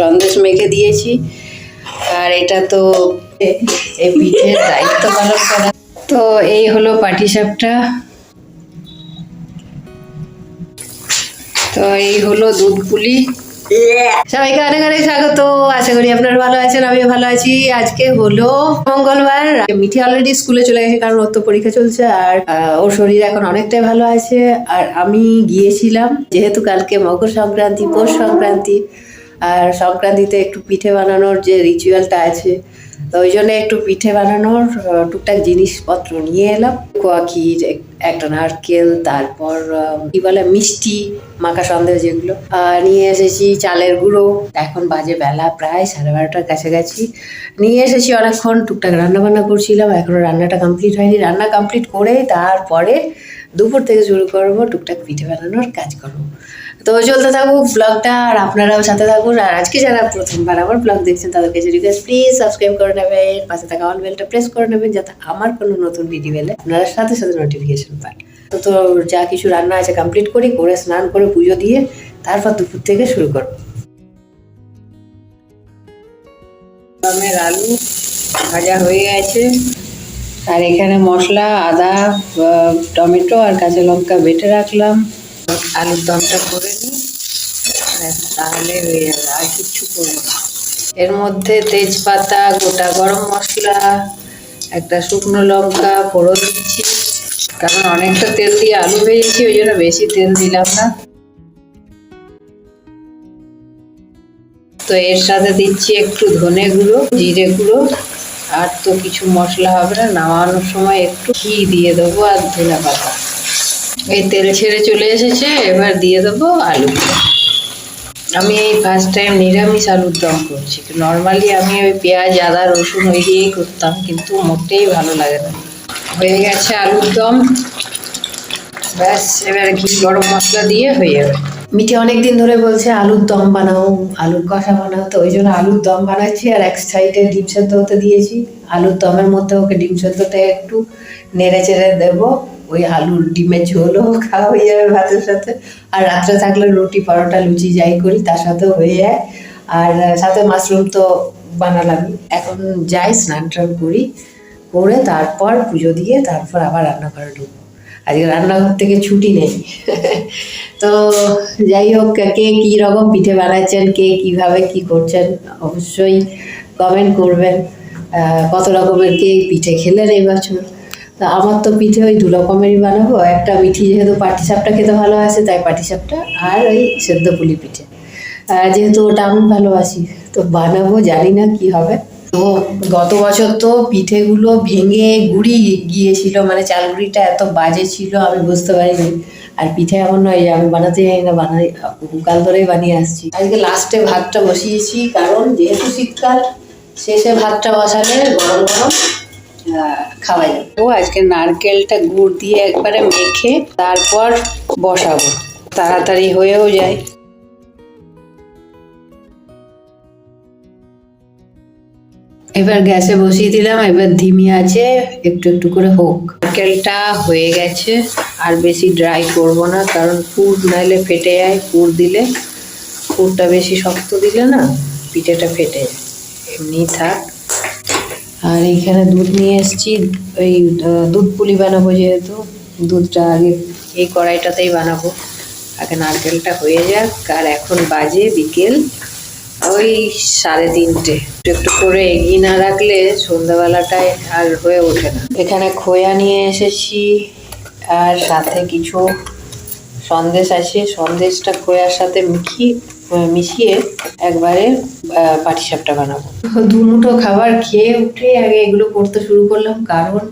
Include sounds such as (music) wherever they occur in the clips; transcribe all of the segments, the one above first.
সন্দেশ মেখে দিয়েছি। আর এটা তো এই পিঠের দায়িত্ব পালন করা। তো এই হলো পাটিসাপটা। তো এই হলো দুধ পুলি। সবাইকে অনেক অনেক স্বাগত। আশা করি আপনারা ভালো আছেন, আমিও ভালো আছি। আজকে হলো মঙ্গলবার। মিঠি অলরেডি স্কুলে চলে গেছে, কারণ ওর তো পরীক্ষা চলছে, আর ওর শরীর এখন অনেকটাই ভালো আছে। আর আমি গিয়েছিলাম, যেহেতু কালকে মকর সংক্রান্তি, পৌষ সংক্রান্তি আর সংক্রান্তিতে একটু পিঠে বানানোর যে রিচুয়ালটা আছে তো ওই জন্য একটু পিঠে বানানোর টুকটাক জিনিসপত্র নিয়ে এলাম। কোয়া ক্ষীর একটা নারকেল, তারপর কি বলে, মিষ্টি, মাখা সন্দেশ যেগুলো। নিয়ে এসেছি চালের গুঁড়ো। এখন বাজে বেলা প্রায় সাড়ে বারোটার কাছাকাছি। নিয়ে এসেছি অনেকক্ষণ টুকটাক রান্না বান্না করছিলাম। এখনও রান্নাটা কমপ্লিট হয়নি। রান্না কমপ্লিট করে তারপরে দুপুর থেকে শুরু করব টুকটাক পিঠে বানানোর কাজ করব তো চলতে থাকুক ব্লগটা আর আপনারাও সাথে থাকুন। আর আজকে যারা প্রথমবার আমার ব্লগ দেখছেন তাদের কাছে রিকোয়েস্ট প্লিজ সাবস্ক্রাইব করে নেবেন পাশে থাকা অল বেলটা প্রেস করে নেবেন যাতে আমার কোনো নতুন ভিডিও এলে আপনারা সাথে সাথে নোটিফিকেশন পান। তো তো যা কিছু রান্না আছে কমপ্লিট করি, করে স্নান করে পুজো দিয়ে তারপর দুপুর থেকে শুরু করব। আলু ভাজা হয়ে গেছে। আর এখানে মশলা, আদা টমেটো আর কাঁচা লঙ্কা বেটে রাখলাম। আলুর দমটা করে নিই। তাহলে হয়ে যাবে, আর কিচ্ছু করব না। এর মধ্যে তেজপাতা, গোটা গরম মশলা, একটা শুকনো লঙ্কা, ফোড়ন দিচ্ছি। কারণ অনেকটা তেল দিয়ে আলু ভেজেছি, ওই জন্য বেশি তেল দিলাম না। তো এর সাথে দিচ্ছি একটু ধনে গুঁড়ো, জিরে গুঁড়ো। আর তো কিছু মশলা হবে না, নামানোর সময় একটু ঘি দিয়ে দেবো আর ধনে পাতা এই তেল ছেড়ে চলে এসেছে, এবার দিয়ে দেবো আলু। আমি এই ফার্স্ট টাইম নিরামিষ আলুর দম করছি। নর্মালি আমি ওই পেঁয়াজ, আদা, রসুন ওই দিয়েই করতাম, কিন্তু মোটেই ভালো লাগে না। হয়ে গেছে আলুর দম। ব্যাস, এবার ঘি, গরম মশলা দিয়ে হয়ে যাবে। মিঠে অনেক দিন ধরে বলছে, আলুর দম বানাও, আলুর কষা বানাও। তো ওই জন্য আলুর দম বানাচ্ছি, আর এক সাইডে ডিম সেদ্ধ হতে দিয়েছি। আলুর দমের মধ্যে ওকে ডিম সেদ্ধটা একটু নেড়ে চেড়ে দেবো। ওই আলুর ডিমের ঝোলও খাওয়া হয়ে যাবে ভাতের সাথে। আর রাত্রে থাকলে রুটি, পরোটা, লুচি যাই করি, তার সাথেও হয়ে যায়। আর সাথে মাশরুম তো বানালাম এখন যাই, স্নান টান করি, করে তারপর পুজো দিয়ে তারপর আবার রান্না করে ঢুকবো। আজকে রান্নাঘর থেকে ছুটি নেই। (laughs) তো যাই হোক, কে কী রকম পিঠে বানাচ্ছেন, কে কীভাবে কি করছেন, অবশ্যই কমেন্ট করবেন। কত রকমের কে পিঠে খেলেন এই বছর? তা আমার তো পিঠে ওই দু রকমেরই বানাবো, একটা মিঠি যেহেতু পাটিসাপটা খেতে ভালো আছে তাই পাটিসাপটা আর ওই সেদ্ধ পুলি পিঠে। যেহেতু ওটা আমি ভালোবাসি, তো বানাবো, জানি না কি হবে। তো গত বছর তো পিঠেগুলো ভেঙে গুড়ি গিয়েছিল মানে চাল গুঁড়িটা এত বাজে ছিল, আমি বুঝতে পারিনি। আর পিঠে এমন নয় আমি বানাতে জানি না বানাই কাল ধরেই বানিয়ে আসছি। আজকে লাস্টে ভাতটা বসিয়েছি, কারণ যেহেতু শীতকাল, শেষে ভাতটা বসালে গরম গরম খাওয়া যাবে। ও আজকে নারকেলটা গুড় দিয়ে একবারে মেখে তারপর বসাবো। তাড়াতাড়ি হয়েও যায়। এবার গ্যাসে বসিয়ে দিলাম, এবার ধিমি আছে, একটু একটু করে হোক। নারকেলটা হয়ে গেছে, আর বেশি ড্রাই করব না, কারণ পুর নাইলে ফেটে যায়, পুর দিলে পুরটা বেশি শক্ত দিলে না, পিঠেটা ফেটে যায়। এমনি থাক। আর এইখানে দুধ নিয়ে এসেছি ওই দুধ পুলি বানাবো যেহেতু, দুধটা আগে এই কড়াইটাতেই বানাবো। আগে নারকেলটা হয়ে যাক, আর এখন বাজে বিকেল ওই সাড়ে তিনটে। একটু করে এগিয়ে না রাখলে সন্ধ্যাবেলাটায় আর হয়ে ওঠে না। এখানে খোয়া নিয়ে এসেছি, আর সাথে কিছু সন্দেশ আছে। সন্দেশটা খোয়ার সাথে মিখিয়ে মিশিয়ে একবারে পাটিসাপটা বানাবো। দু মুঠো খাবার খেয়ে উঠে আগে এগুলো করতে শুরু করলাম, কারণ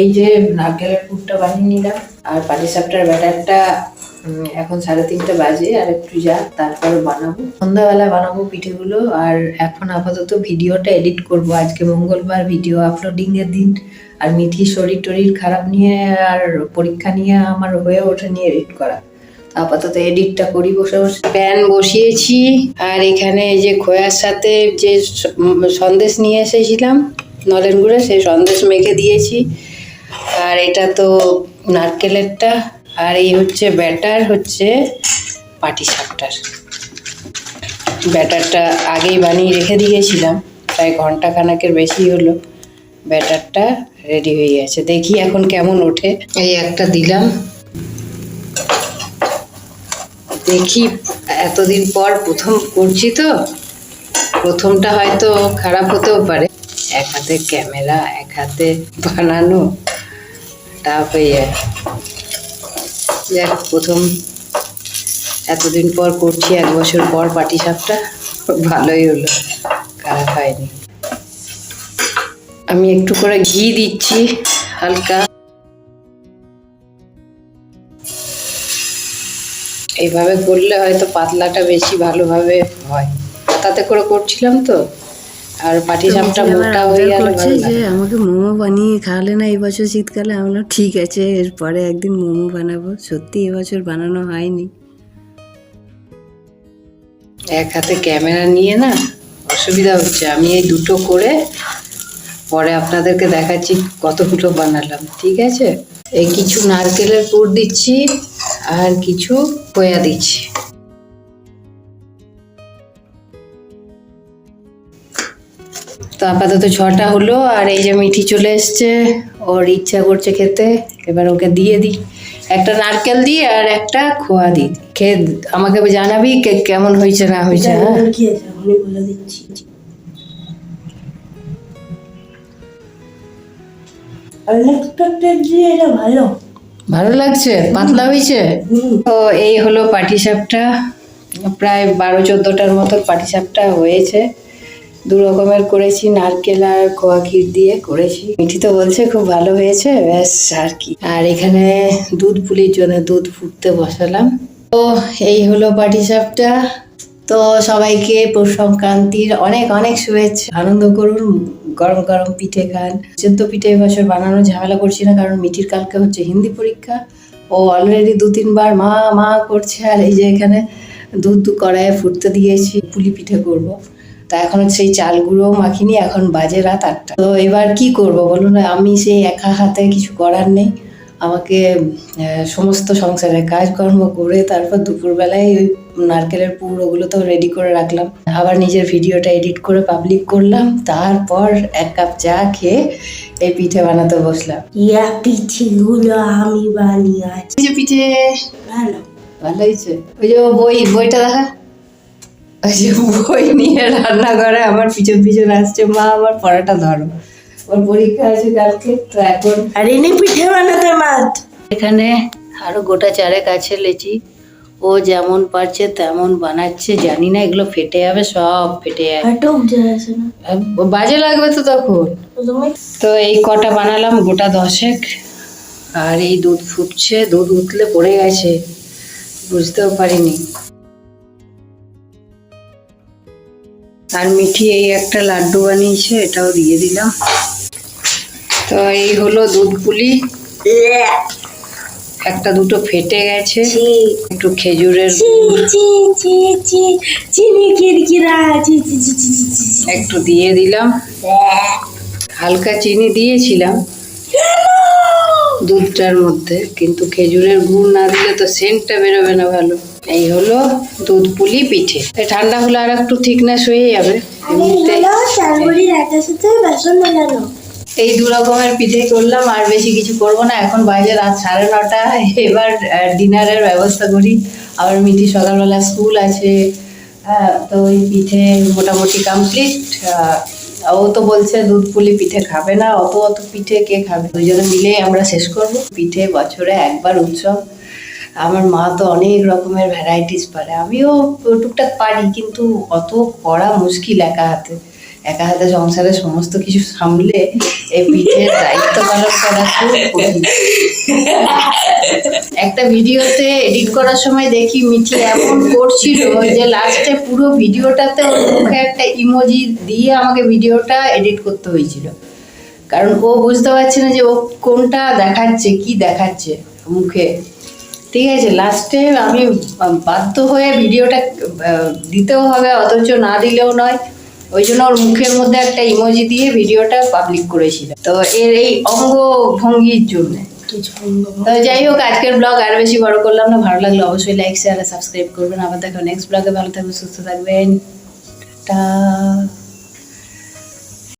এই যে নারকেলের পুরটা বানিয়ে নিলাম, আর পাটিসাপটার ব্যাটারটা এখন সাড়ে তিনটে বাজে, আর একটু যা, তারপর বানাবো। সন্ধ্যাবেলা বানাবো পিঠেগুলো, আর এখন আপাতত ভিডিওটা এডিট করব। আজকে মঙ্গলবার ভিডিও আপলোডিং এর দিন, আর মিঠির শরীর টরির খারাপ নিয়ে আর পরীক্ষা নিয়ে আমার হয়ে ওঠেনি এডিট করা। আপাতত এডিটটা করি বসে বসে। প্যান বসিয়েছি, আর এখানে এই যে খোয়ার সাথে যে সন্দেশ নিয়ে এসেছিলাম, নলেন গুঁড়ে, সেই সন্দেশ মেখে দিয়েছি। আর এটা তো নারকেলেরটা, আর এই হচ্ছে ব্যাটার, হচ্ছে পাটি সাপটার ব্যাটারটা আগেই বানিয়ে রেখে দিয়েছিলাম, প্রায় ঘণ্টা খানাকের বেশি হলো। ব্যাটারটা রেডি হয়ে গেছে। দেখি এখন কেমন ওঠে। এই একটা দিলাম। দেখি এতদিন পর প্রথম করছি তো। প্রথমটা হয়তো খারাপ হতেও পারে। এক হাতে ক্যামেরা, এক হাতে বানানো। টাফ হয়ে যাক, প্রথম এতদিন পর করছি, এক বছর পর পাটি সাপটা ভালোই হলো, খারাপ হয়নি। আমি একটু করে ঘি দিচ্ছি, হালকা। এইভাবে করলে হয়তো পাতলাটা বেশি ভালোভাবে হয়। তাতে করে করছিলাম তো। আর পাটি সাপটা মোটা হয়ে গেল যে আমাকে মোমো বানিয়ে খাওয়ালে না এই বছর শীতকালে? আমি বললাম ঠিক আছে এরপরে একদিন মোমো বানাবো। সত্যি এবছর বানানো হয়নি। এক হাতে ক্যামেরা নিয়ে না অসুবিধা হচ্ছে। আমি এই দুটো করে পরে আপনাদেরকে দেখাচ্ছি কতগুলো বানালাম ঠিক আছে? এই কিছু নারকেলের পুর দিচ্ছি আর কিছু খোয়া দিচ্ছি। তো আপাতত ছটা হলো আর এই যে মিঠি চলে এসছে ওর ইচ্ছা করছে খেতে এবার ওকে দিয়ে দিই। একটা নারকেল দিই আর একটা খোয়া দিই। খেয়ে আমাকে জানাবি কে- কেমন হয়েছে না হয়েছে হ্যাঁ? এটা ভালো। ভালো লাগছে? পাতলা হয়েছে? তো এই হলো পাটিসাপটা। প্রায় বারো চোদ্দোটার মতন পাটিসাপটা হয়েছে। দু রকমের করেছি নারকেল আর খোয়া ক্ষীর দিয়ে করেছি। মিঠি তো বলছে খুব ভালো হয়েছে ব্যাস আর কি। আর এখানে দুধ পুলির জন্য দুধ ফুটতে বসালাম। তো এই হলো পাটিসাপটা। তো সবাইকে পৌষ সংক্রান্তির অনেক অনেক শুভেচ্ছা। আনন্দ করুন, গরম গরম পিঠে খান। সেদ্ধ পিঠে এবছর বানানোর ঝামেলা করছি না, কারণ মিঠির কালকে হচ্ছে হিন্দি পরীক্ষা। ও অলরেডি দু, তিনবার মা মা করছে, আর এই যে এখানে দুধ দু কড়াইয়ে ফুটতে দিয়েছি, পুলি পিঠে করব। তা এখন সেই চালগুলো মাখিনি, এখন বাজে রাত আটটা। তো এবার কি করব বলুন, আমি সেই একা হাতে কিছু করার নেই। আমাকে সমস্ত সংসারের কাজকর্ম করে তারপর দুপুরবেলায় ওই নারকেলের পুর ওগুলো তো রেডি করে রাখলাম। আবার নিজের ভিডিওটা এডিট করে পাবলিক করলাম। তারপর এক কাপ চা খেয়ে এই পিঠে বানাতে বসলাম। ইয়া পিঠেগুলো আমি বানিয়েছি। যে পিঠে। ভালো। ভালো হয়েছে। ওই যে বই বইটা দেখা। ওই যে বই নিয়ে রান্না করে আমার পিছন পিছন আসছে মা আমার পড়াটা ধরো। ওর পরীক্ষা আছে কালকে তো এখন আর এনে পিঠে বানাতে মাত এখানে আরও গোটা চারেক আছে লেচি। ও যেমন পারছে তেমন বানাচ্ছে জানি না এগুলো ফেটে যাবে সব ফেটে যাবে বাজে লাগবে তো তখন। তো তো এই কটা বানালাম গোটা দশেক। আর এই দুধ ফুটছে দুধ উতলে পড়ে গেছে। বুঝতেও পারিনি। আর মিঠি এই একটা লাড্ডু বানিয়েছে এটাও দিয়ে দিলাম। তো এই হলো দুধ পুলি একটা দুটো ফেটে গেছে একটু খেজুরের একটু দিয়ে দিলাম হালকা চিনি দিয়েছিলাম দুধটার মধ্যে কিন্তু খেজুরের গুড় না দিলে তো সেন্টটা বেরোবে না ভালো এই হলো দুধ পুলি পিঠে ঠান্ডা হলে আর একটু থিকনেস হয়ে যাবে এই দু রকমের পিঠে করলাম, আর বেশি কিছু করব না। এখন বাজে রাত সাড়ে নটা, এবার ডিনারের ব্যবস্থা করি। আবার মিটি সকালবেলা স্কুল আছে তো ওই পিঠে মোটামুটি কমপ্লিট ও তো বলছে দুধ পুলি পিঠে খাবে না, অত অত পিঠে কে খাবে? দুজনে মিলে আমরা শেষ করব। পিঠে বছরে একবার উৎসব। আমার মা তো অনেক রকমের ভ্যারাইটিস পারে। আমিও টুকটাক পারি, কিন্তু অত করা মুশকিল একা হাতে। একা হাতে সংসারের সমস্ত কিছু সামলে এই পিঠের দায়িত্ব পালন করা খুব কঠিন। একটা ভিডিওতে এডিট করার সময় দেখি মিঠি এমন করছিল যে লাস্টে পুরো ভিডিওটাতে ওর মুখে একটা ইমোজি দিয়ে আমাকে ভিডিওটা এডিট করতে হয়েছিল। কারণ ও বুঝতে পারছে না যে ও কোনটা দেখাচ্ছে, কি দেখাচ্ছে মুখে। ঠিক আছে লাস্টে আমি বাধ্য হয়ে ভিডিওটা দিতেও হবে, অথচ না দিলেও নয়। ওই জন্য ওর মুখের মধ্যে একটা ইমোজি দিয়ে ভিডিওটা পাবলিক করেছিল। তো এর এই অঙ্গ ভঙ্গির জন্য। তো যাই হোক, আজকের ব্লগ আর বেশি বড় করলাম না। ভালো লাগলে অবশ্যই লাইক শেয়ার আর সাবস্ক্রাইব করবেন। আবার দেখো নেক্সট ব্লগে ভালো থাকবেন, সুস্থ থাকবেন। টাটা।